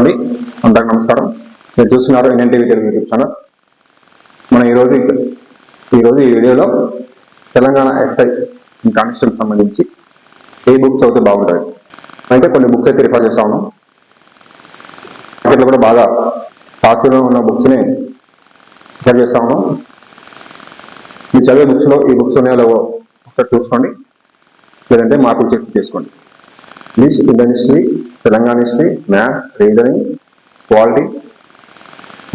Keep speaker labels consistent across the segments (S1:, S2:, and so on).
S1: అండి. అందరికి నమస్కారం. మీరు చూస్తున్నారు ఎన్ఎన్టీవీ తెలుగు యూట్యూబ్ ఛానల్. మనం ఈరోజు ఈరోజు ఈ వీడియోలో తెలంగాణ ఎస్ఐ కానిస్టేబుల్ సంబంధించి ఏ బుక్స్ అయితే బాగుంటాయి అయితే కొన్ని బుక్స్ అయితే రిఫర్ చేస్తా ఉన్నాం. మార్కెట్లో కూడా బాగా పాపులర్ ఉన్న బుక్స్ని రిఫర్ చేస్తా ఉన్నాం. మీరు చదివే బుక్స్లో ఈ బుక్స్ ఉన్నాయో ఒకసారి చూసుకోండి. లేదంటే మార్పులు చెక్ చేసుకోండి please industry Telangana history maths reasoning quality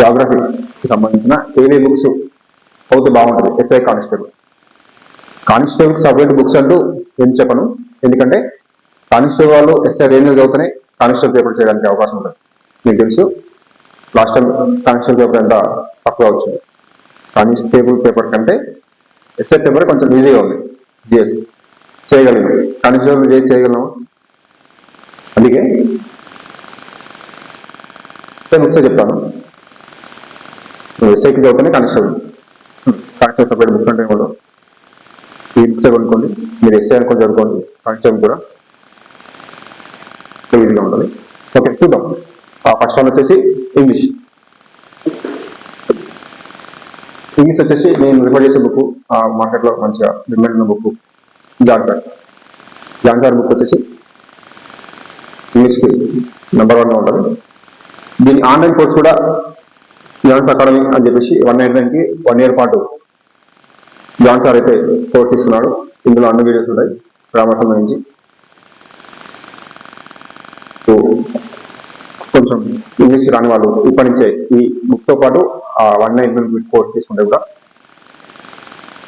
S1: జాగ్రఫీకి సంబంధించిన ఏవే బుక్స్ అవుతే బాగుంటుంది SI constable constable separate books అంటూ ఏం చెప్పను. ఎందుకంటే కానిస్టేబుల్ వాళ్ళు ఎస్ఐ రేంజ్ చదువుతూనే కానిస్టేబుల్ పేపర్ చేయడానికి అవకాశం ఉంటుంది. మీకు తెలుసు లాస్ట్ టైం కానిస్టేబుల్ పేపర్ ఎంత తక్కువ వచ్చింది? కానిస్టేబుల్ పేపర్ కంటే ఎస్ఐ పేపర్ కొంచెం ఈజీగా ఉంది జిఎస్ చేయగలిగింది కానిస్టేబుల్ చేసి చేయగలం అందుకే నేను ఒకసారి చెప్తాను. సైకిల్ ఎస్ఐకి చదువుతానే కనెక్షన్ కానిస్టేబుల్ సపరేట్ బుక్ అంటే కూడా ఈ బుక్ చదువుకోండి. మీరు ఎస్ఐ అనుకొని చదువుకోండి. కనెక్షన్ కూడా ఈజీగా ఉంటుంది. ఓకే చూద్దాం. ఆ ఫస్ట్ వన్ వచ్చేసి ఇంగ్లీష్ ఇంగ్లీష్ వచ్చేసి నేను రిఫర్ చేసే బుక్ మార్కెట్లో మంచిగా డిమాండ్ ఉన్న బుక్ జాన్సార్ జాన్సార్ బుక్ వచ్చేసి ఇంగ్లీష్కి నెంబర్ వన్లో ఉంటుంది. దీని ఆన్లైన్ కోర్స్ కూడా జాన్స్ అకాడమీ అని చెప్పేసి వన్ నైన్ నైన్కి వన్ ఇయర్ పాటు జాన్ సార్ అయితే కోర్స్ ఇస్తున్నాడు. ఇందులో అన్ని వీడియోస్ ఉంటాయి. గ్రామర్ సంబంధించి సో కొంచెం ఇంగ్లీష్ రాని వాళ్ళు ఇప్పటి నుంచే ఈ బుక్తో పాటు ఆ వన్ నైన్ నైన్ కోర్స్ తీసుకుంటే కూడా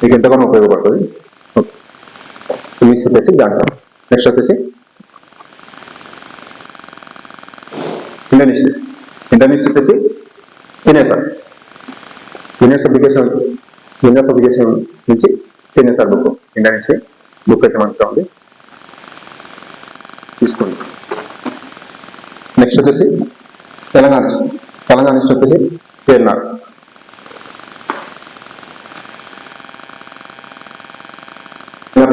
S1: మీకు ఎంతగానో ఉపయోగపడుతుంది. ఓకే ఇంగ్లీష్ వచ్చేసి జాన్ సార్. నెక్స్ట్ వచ్చేసి ఇండోనేషియా. ఇండోనేషియా వచ్చేసి senior sir. Senior application senior application నుంచి senior sir book. Indonesia book అయితే మంచిగా ఉంది తీసుకోండి. నెక్స్ట్ వచ్చేసి తెలంగాణ తెలంగాణ నుంచి వచ్చేసి కేఎన్ఆర్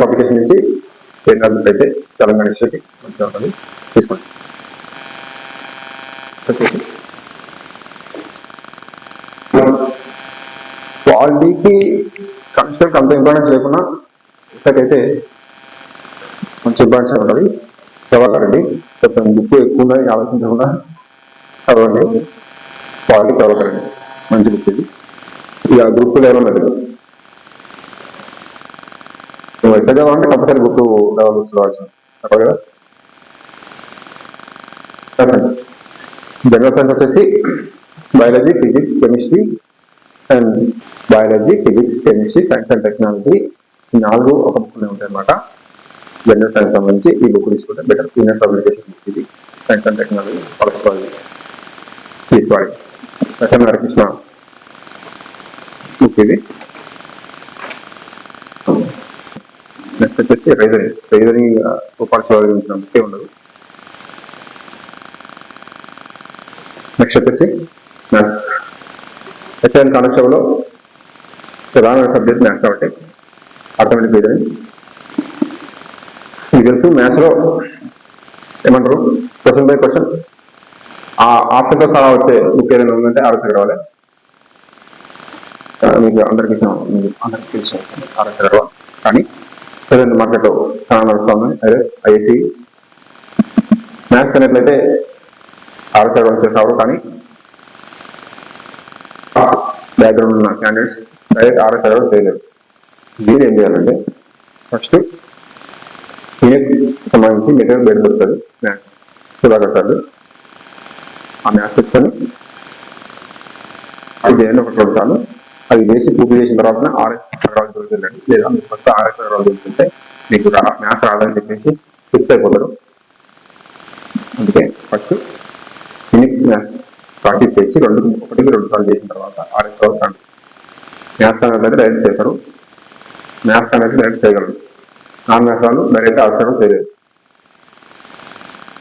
S1: పబ్లికేషన్ నుంచి కేఎన్ఆర్ బుక్ అయితే తెలంగాణ హిస్టరీకి మంచిగా ఉంటుంది తీసుకోండి. వచ్చేసి క్వాలిటీకి కన్స్ట్రక్ట్ అంత ఇంపార్టెన్స్ లేకున్నా అయితే మంచి ఇంపార్టెన్స్ ఉంటుంది చదవకండి కొంచెం బుక్ ఎక్కువ ఉందని ఆలోచించకుండా చదవండి. క్వాలిటీ చదవకండి మంచి బుక్ ఇది. ఇక గ్రూప్ లెవెల్ లేదు నువ్వు ఎట్లా చదవాలంటే కంపల్సరీ బుక్ లెవెల్ బుక్స్ చదవాల్సింది తప్ప కదా జనరల్ సైన్స్ వచ్చేసి biology physics chemistry and biology physics chemistry science and technology నాలుగు ఒక బుక్ ఉంటాయి అనమాట జనరల్ సైన్స్ సంబంధించి ఈ బుక్ తీసుకుంటే బెటర్ సీనియర్ పబ్లికేషన్ బుక్ ఇది సైన్స్ అండ్ టెక్నాలజీ పరస్పరాలు తీసుకోవాలి ఎస్ఎం హరికృష్ణ బుక్ ఇది. నెక్స్ట్ వచ్చేసి రైజరింగ్ రైజరింగ్ ఉపాధ్యాయుల ఉండదు నెక్స్ట్ వచ్చేసి మ్యాథ్స్ ఎస్ఐఎన్ కానిస్టేబుల్లో ప్రధాన సబ్జెక్ట్ మ్యాథ్స్ కాబట్టి ఆటోమేటిక్ రీజనింగ్ మీకు తెలుసు మ్యాథ్స్లో ఏమంటారు? క్వశ్చన్ బై క్వశ్చన్ ఆ ఆప్షన్తో సహా వచ్చే బుక్ ఏదైనా ఉందంటే ఆరోగ్య రావాలి. మీకు అందరికీ అందరికీ తెలుసు. ఆరోగ్య రావాలి. కానీ ప్రజెంట్ మార్కెట్లో చాలా నడుస్తుంది ఐఎస్ ఐఎస్సి మ్యాథ్స్ కనేట్లయితే ఆరోగ్య చేస్తారు కానీ బ్యాక్గ్రౌండ్ ఉన్న క్యాండిడేట్స్ డైరెక్ట్ ఆర్ఎస్ చేయలేరు దీని ఏం చేయాలంటే ఫస్ట్ యూనిట్ సంబంధించి మెటీరియల్ బయట దొరుకుతుంది మ్యాథ్స్ సుధాకర్ సార్ ఆ మ్యాథ్స్ తెచ్చుకొని అది చేయండి ఒక రెండు అది వేసి పూర్తి చేసిన తర్వాత ఆర్ఎస్ చదవాలి దొరుకుతుందండి లేదా మీకు ఫస్ట్ ఆర్ఎస్ చదవాలి దొరుకుతుంటే మీకు మ్యాథ్స్ రాదని చెప్పేసి ఫిక్స్ అయిపోతారు. అందుకే ఫస్ట్ క్లినిక్ మ్యాథ్స్ ప్రాక్టీస్ చేసి రెండు ఒకటికి రెండు సార్లు చేసిన తర్వాత ఆరు చదువుతాను మ్యాథ్స్ అనేది డైరెక్ట్ చేస్తారు. మ్యాథ్స్ అనేది డైరెక్ట్ చేయగలరు. నాన్ మ్యాథ్స్ వాళ్ళు డైరెక్ట్ అవసరం చేయలేదు.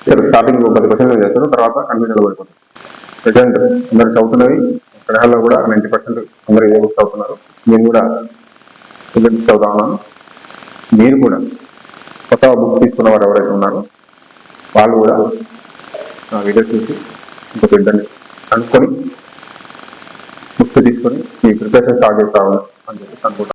S1: సరే స్టార్టింగ్ పది పర్సెంట్ చేస్తారు. తర్వాత కన్వీనర్ పడిపోతారు. ప్రజెంట్ అందరు చదువుతున్నవి గ్రహాల్లో కూడా నైంటీ పర్సెంట్ అందరూ ఇదే బుక్స్ చదువుతున్నారు. నేను కూడా ఇదే బుక్ చదువుతా ఉన్నాను. మీరు కూడా కొత్త బుక్ తీసుకున్న వారు ఎవరైతే ఉన్నారో వాళ్ళు కూడా నా వీడియో చూసి ఇంకా బిడ్డని అనుకొని ముక్తి తీసుకొని ఈ ప్రిపరేషన్ స్టార్ట్ చేస్తా అని చెప్పి అనుకుంటాను